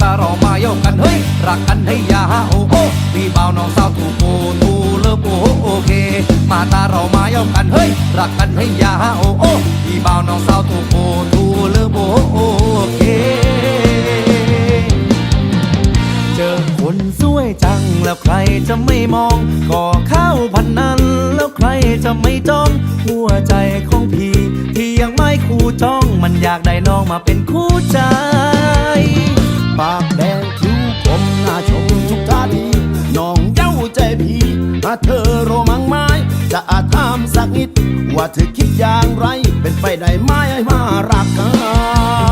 ตาเรามาเย้ากันเฮ้ยรักกันให้ยาโอ้โอ้พี่บ่าวน้องสาวถูกโกตูเลิฟโอ้โอเค มาตาเรามาเย้ากันเฮ้ยรักกันให้ยาโอ้โอ้พี่บ่าวน้องสาวถูกโกตูเลิฟโอ้โอเค เจอคนสวยจังแล้วใครจะไม่มองก่อข้าวพันนั้นแล้วใครจะไม่จ้อง หัวใจของพี่ ที่ยังไม่คู่จ้องมันอยากได้น้องมาเป็นคู่ใจ โรมังไม้จะอาจถามสักนิด ว่าเธอคิดอย่างไร เป็นไปได้ไหมให้มารักกัน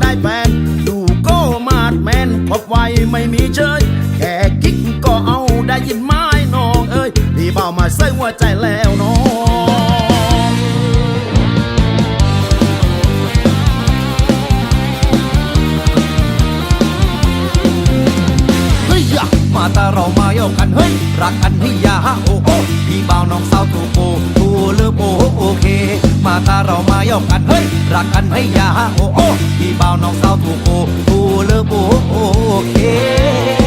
ได้แฟนดูโก้มาดแมนพบไวไม่มีเชยแค่กิ๊กก็เอาได้ยินไม้น้องเอ้ยพี่เบามาใส่หัวใจแล้วน้องเฮ้ยมาตาเรามาเย้ากันเฮ้ยรักกันให้ยาโอ้โอ้พี่บ่าวน้องสาวถูกโกตูเลิฟโอ้โอเค มาตาเรามายอกกันเฮ้ยรักกันให้ยาโอโอพี่บ่าวน้องสาวถูกโอถูเลิกโอโอเค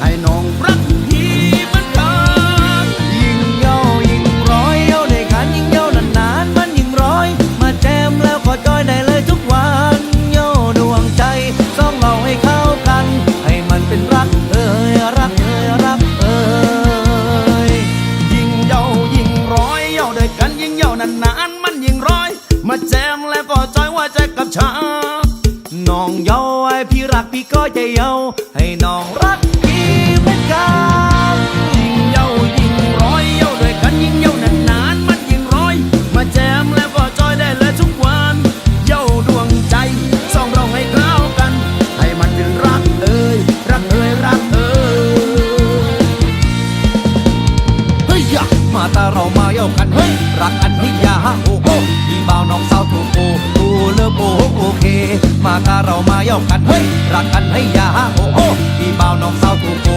ให้น้องรักพี่มือนกันยิ่งเย้ายิ่งร้อยเย้าในกันยิ่งเย้านานๆมันยิ่งร้อย มาแจมแล้วก็จอยได้เลยทุกวันเย้าดวงใจสองเราให้เข้ากัน ให้มันเป็นรักเอ่ยรักเอ่ยรักเอ่ยยิ่งเย้ายิ่งร้อยเย้าด้วยกันยิ่งเย้านานๆมันยิ่งร้อย มาแจมแล้ว กันเฮ้ยรักกันให้ยาโอ้โอ้พี่บ่าวน้องสาวถูกโก